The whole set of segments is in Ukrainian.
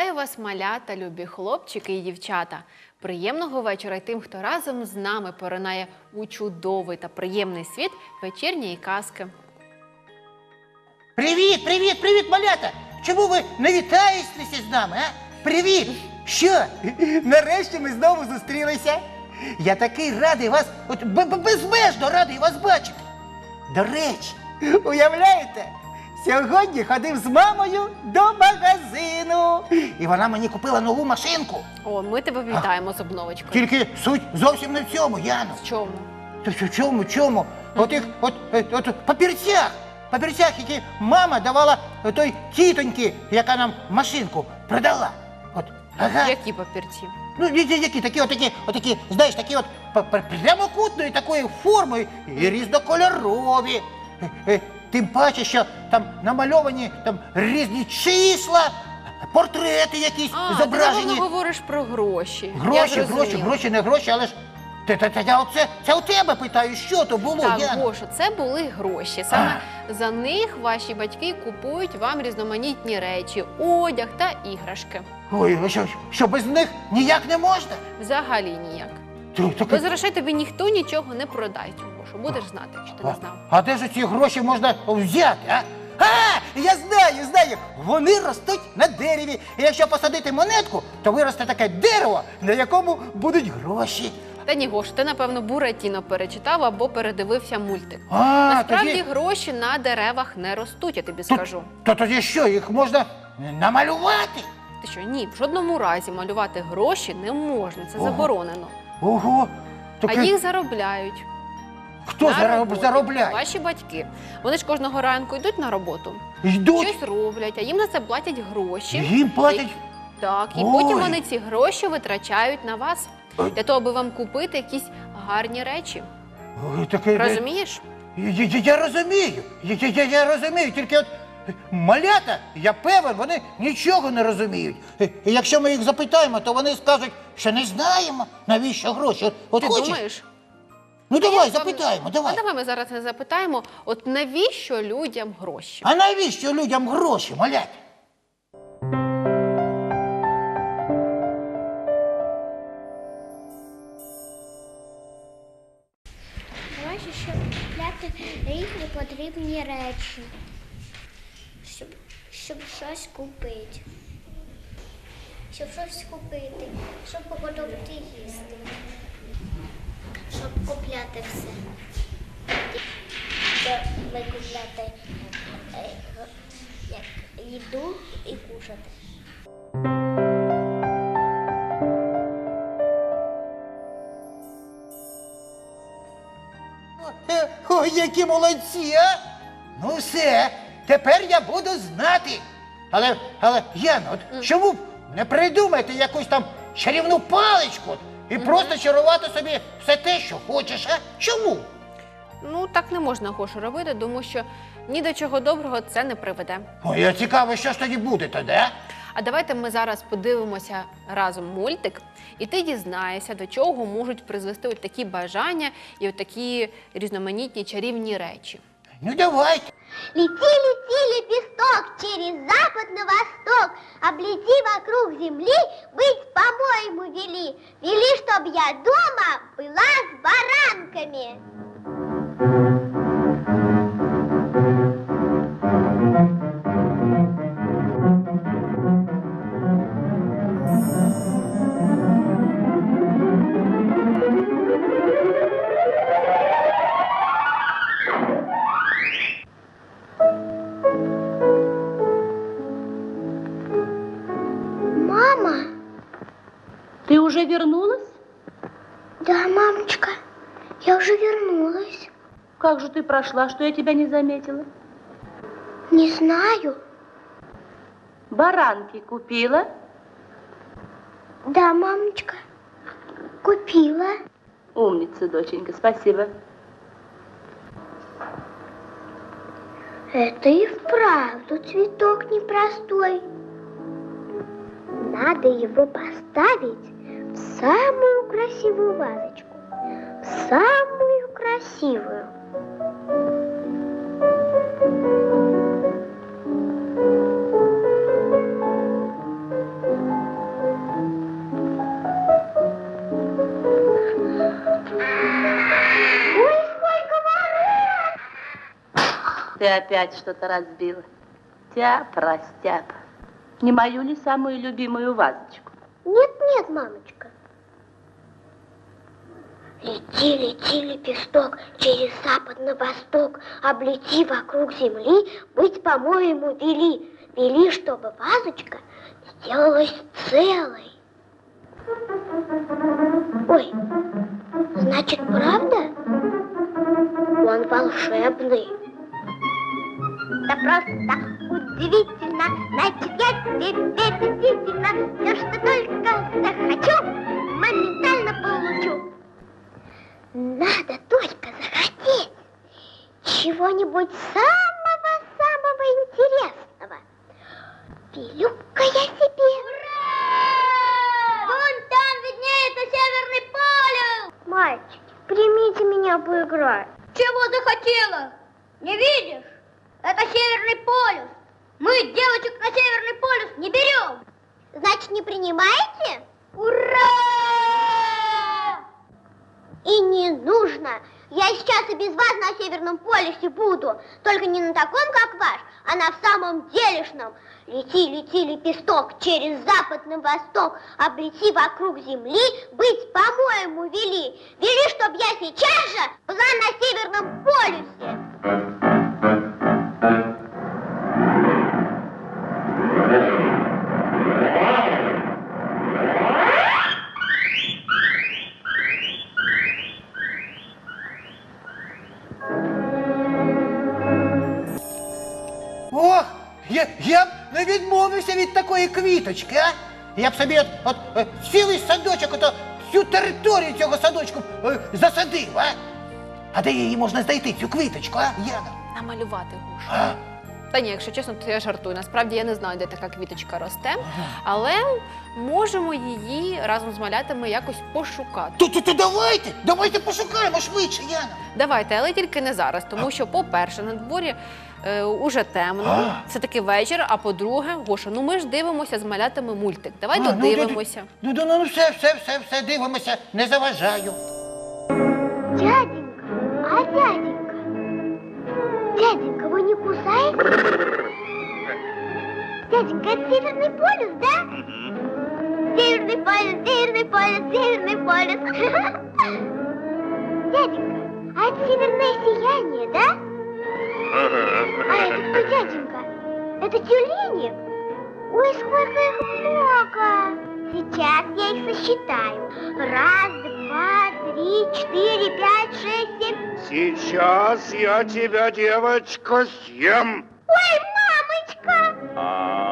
Вітаю вас, малята, любі хлопчики і дівчата. Приємного вечора й тим, хто разом з нами поринає у чудовий та приємний світ вечірньої казки. Привіт, привіт, привіт, малята! Чому ви не вітаєтеся з нами, а? Привіт! Що? Нарешті ми знову зустрілися. Я такий радий вас, от безмежно радий вас бачити. До речі, уявляєте? Сьогодні ходив з мамою до магазину. І вона мені купила нову машинку. О, ми тебе вітаємо з обновочкою. Тільки суть зовсім не в цьому, Яно. В чому? Та що чому, чому? От їх, от, е, от, от папірцях, папірцях, які мама давала той тітоньки, яка нам машинку продала. От, ага. Які папірці? Ну, я- я- які такі, отакі, отакі, знаєш, такі от п- п- прямокутної такої форми і різнокольорові. Е, е, Тим паче, що там намальовані там різні числа, портрети якісь А, ти зображені. напевно говориш про гроші. Я Гроші, зрозуміла. гроші, гроші, не гроші, але ж. Та, та, та, я оце, це у тебе питаю, що то було, Так, Яна? Гошо, це були гроші. Саме за них ваші батьки купують вам різноманітні речі, одяг та іграшки. Ой, а що, що без них ніяк не можна? Взагалі ніяк. Ти, так, Без грошей тобі ніхто нічого не продасть, Гошо. Будеш знати, якщо ти не знав. а де ж ці гроші можна взяти, а? А, я знаю, знаю. Вони ростуть на дереві. І якщо посадити монетку, то виросте таке дерево, на якому будуть гроші. Та ні, Гош, ти напевно Буратіно перечитав або передивився мультик. А, Насправді тоді, гроші на деревах не ростуть, я тобі то, скажу. то тоді що, їх можна намалювати? Ти що, ні, в жодному разі малювати гроші не можна, це Ого. заборонено. Ого. А таке- їх заробляють. Хто на зароб- роботі. заробляє? Ваші батьки. Вони ж кожного ранку йдуть на роботу, Йдуть, щось роблять, а їм за це платять гроші. їм платять. Так, і Ой. потім вони ці гроші витрачають на вас для того, аби вам купити якісь гарні речі. Ой, таке, Розумієш? Я, я, я розумію, я, я, я, я розумію, тільки от е, малята, я певен, вони нічого не розуміють. Е, І якщо ми їх запитаємо, то вони скажуть, що не знаємо, навіщо гроші. От Ти хочеш? думаєш? Ну давай, запитаємо, давай. А давай ми зараз не запитаємо, от навіщо людям гроші? А навіщо людям гроші, малята? Гроші, щоб купляти різні потрібні речі, щоб, щоб щось купити. Щоб щось купити, щоб погодувати їсти, купляти все. Ми купляти е, як їду і кушати. Е, Ой, які молодці, а? Ну все, тепер я буду знати. Але, але, Яна, от чому б не придумати якусь там чарівну паличку і просто чарувати собі все те, що хочеш, а? Чому? Ну так не можна Гошу робити, тому що ні до чого доброго це не приведе. Ой, я цікаво, що ж тоді буде тоді, а? А давайте ми зараз подивимося разом мультик, і ти дізнаєшся, до чого можуть призвести от такі бажання і от такі різноманітні чарівні речі. Ну давайте. Лети, лети, лепесток, через запад на восток, облети вокруг земли, чтоб я дома была с баранками. Как же ты прошла, что я тебя не заметила? Не знаю. Баранки купила? Да, мамочка, купила. Умница, доченька, спасибо. Это и вправду цветок непростой. Надо его поставить в самую красивую вазочку. В самую красивую. Ты опять что-то разбила. Тяп, растяп. Не мою ли самую любимую вазочку? Нет-нет, мамочка. Лети, лети, лепесток, через запад на восток, облети вокруг земли, быть, по-моему, вели. Вели, чтобы вазочка сделалась целой. Ой, значит, правда? Он волшебный. Да просто удивительно, значит, я теперь действительно все, что только захочу, моментально получу. Надо только захотеть чего-нибудь самого-самого интересного. Велю-ка я себе. Ура! Вон там виднеется Северный полюс. Мальчики, примите меня поиграть. Чего захотела? Не видишь? Это Северный полюс. Мы девочек на Северный полюс не берем. Не принимаете? Ура! И не нужно. Я сейчас и без вас на Северном полюсе буду. Только не на таком, как ваш, а на самом делешном. Лети, лети, лепесток, через запад на восток, облети вокруг земли, быть, по-моему, вели. Вели, чтоб я сейчас же была на Северном полюсе. Я, б не відмовився від такої квіточки, а? Я б собі от, от, е, цілий садочок, ото, всю територію цього садочку е, засадив, а? А де її можна знайти, цю квіточку, а, Яна? Намалювати Гошу. А? Та ні, якщо чесно, то я жартую. Насправді я не знаю, де така квіточка росте, але можемо її разом з малятами якось пошукати. То, то, то давайте, давайте пошукаємо швидше, Яна. Давайте, але тільки не зараз, тому що, по-перше, на дворі е, уже темно, це таки вечір. А по-друге, Гоша, ну ми ж дивимося з малятами мультик. Давай А, ну, додивимося. Ну, ну, ну, ну, все, все, все, все, дивимося, не заважаю. Дяденька, а дяденька? Дяденька, не кусаете? Дяденька, это Северный полюс, да? Северный полюс, Северный полюс, Северный полюс. Дяденька, а это северное сияние, да? А это кто, дяденька? Это тюлени? Ой, сколько их много! Сейчас я их сосчитаю. Раз, два, три, четыре, пять, шесть, семь. Сейчас я тебя, девочка, съем. Ой, мамочка! Лети,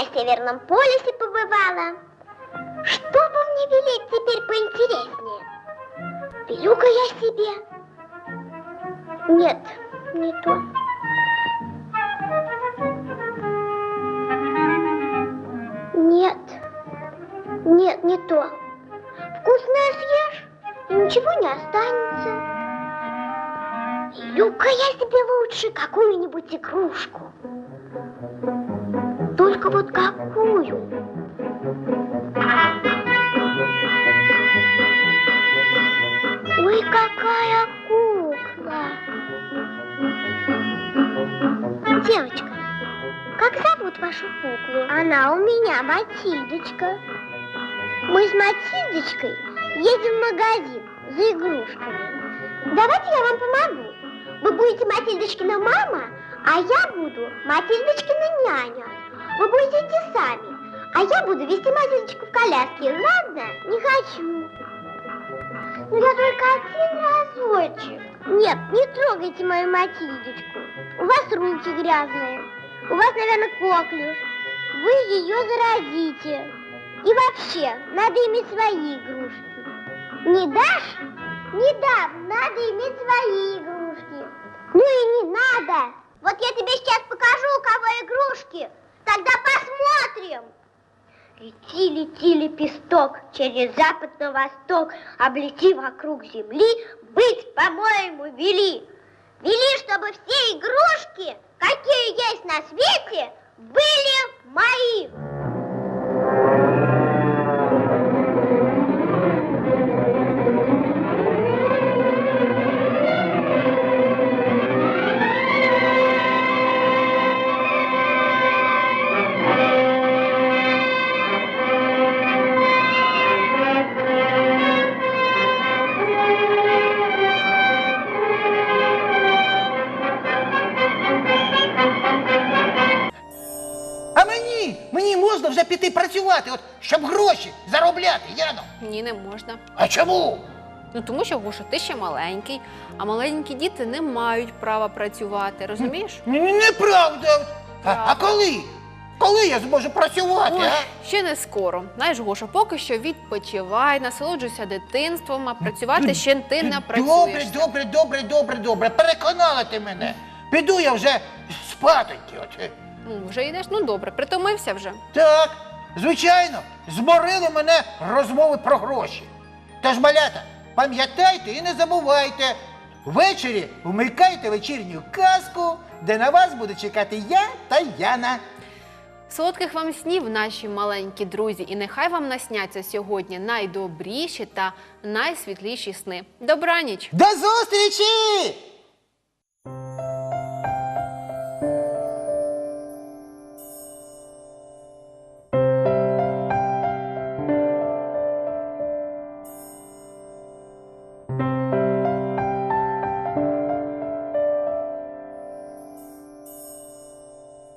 на Северном полюсе побывала. Что бы мне велеть теперь поинтереснее? Велю-ка я себе. Нет, не то. Нет, нет, не то. Вкусное съешь, и ничего не останется. Велю-ка я себе лучше какую-нибудь игрушку. Только вот какую? Ой, какая кукла! Девочка, как зовут вашу куклу? Она у меня Матильдочка. Мы с Матильдочкой едем в магазин за игрушками. Давайте я вам помогу. Вы будете Матильдочкина мама, А я буду Матильдочкина няня. Вы будете идти сами. А я буду вести Матильдочку в коляске. Ладно? Не хочу. Ну я только один разочек. Нет, не трогайте мою Матильдочку. У вас руки грязные. У вас, наверное, коклюш. Вы ее заразите. И вообще, надо иметь свои игрушки. Не дашь? Не дам. Надо иметь свои игрушки. Ну и не надо. Вот я тебе сейчас покажу, у кого игрушки. Тогда посмотрим. Лети, лети, лепесток, через запад на восток, облети вокруг земли, быть, по-моему, вели. Вели, чтобы все игрушки, какие есть на свете, были мои. Можна вже піти працювати, от, щоб гроші заробляти, Яно. Ні, не можна. А чому? Ну тому що Гоша, ти ще маленький, а маленькі діти не мають права працювати, розумієш? Неправда. А, а коли? Коли я зможу працювати, Ой, а? ще не скоро. Знаєш, Гоша, поки що відпочивай, насолоджуйся дитинством, а працювати ще ти не Добре, працюєш. добре, добре, добре, добре. Переконала ти мене. Піду я вже спатоньки. От. Ну, вже йдеш, ну добре, притомився вже. Так, звичайно, зморили мене розмови про гроші. Тож, малята, пам'ятайте і не забувайте. Ввечері вмикайте вечірню казку, де на вас буде чекати я та Яна. Солодких вам снів, наші маленькі друзі, і нехай вам насняться сьогодні найдобріші та найсвітліші сни. Добраніч! До зустрічі!